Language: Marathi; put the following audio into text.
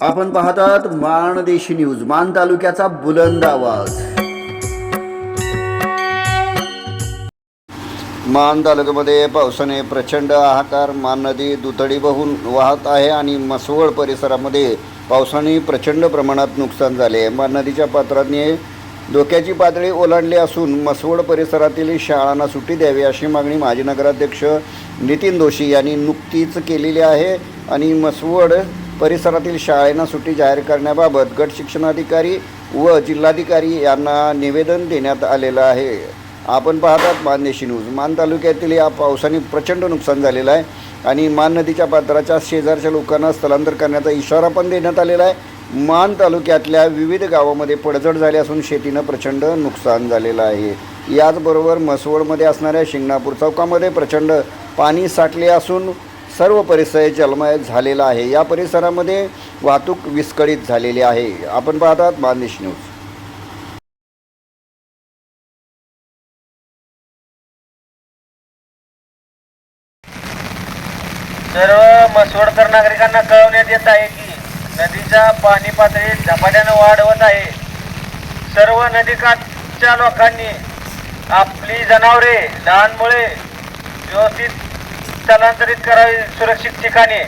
आपण पाहतात माणदेशी न्यूज मान तालुक्याचा बुलंद आवाज. मान तालुक्यामध्ये पावसाने प्रचंड हाहाकार मान नदी दुतडी वाहून वाहत आहे आणि मसवळ परिसरामध्ये पावसाने प्रचंड प्रमाणात नुकसान झाले. मान नदीच्या पात्राने धोक्याची पातळी ओलांडली असून मसवड परिसरातील शाळांना सुट्टी द्यावी अशी मागणी माजी नगराध्यक्ष नितीन जोशी यांनी नुकतीच केलेली आहे आणि मसवड परिसरातील शाळेंना सुट्टी जाहीर करण्याबाबत गट शिक्षणाधिकारी व जिल्हाधिकारी यांना निवेदन देण्यात आलेलं आहे. आपण पाहतात मानदेशी न्यूज. मान तालुक्यातील या पावसाने प्रचंड नुकसान झालेलं आहे आणि मान नदीच्या पात्राच्या शेजारच्या लोकांना स्थलांतर करण्याचा इशारा पण देण्यात आलेला आहे. मान तालुक्यातल्या विविध गावामध्ये पडझड झाली असून शेतीनं प्रचंड नुकसान झालेलं आहे. याचबरोबर मसवडमध्ये असणाऱ्या शिंगणापूर चौकामध्ये प्रचंड पाणी साठले असून सर्व परिसर जलमय झालेला आहे. या परिसरामध्ये वाहतूक विस्कळीत झालेली आहे. आपण पाहतात मानदेश न्यूज. सर्व मसवडकर नागरिकांना कळवण्यात येत आहे की नदीच्या पाणी पातळीत झपाट्यानं वाढ होत आहे. सर्व नदीकाठच्या लोकांनी आपली जनावरे लहान मुळे व्यवस्थित स्थलांतरित करावी सुरक्षित ठिकाणी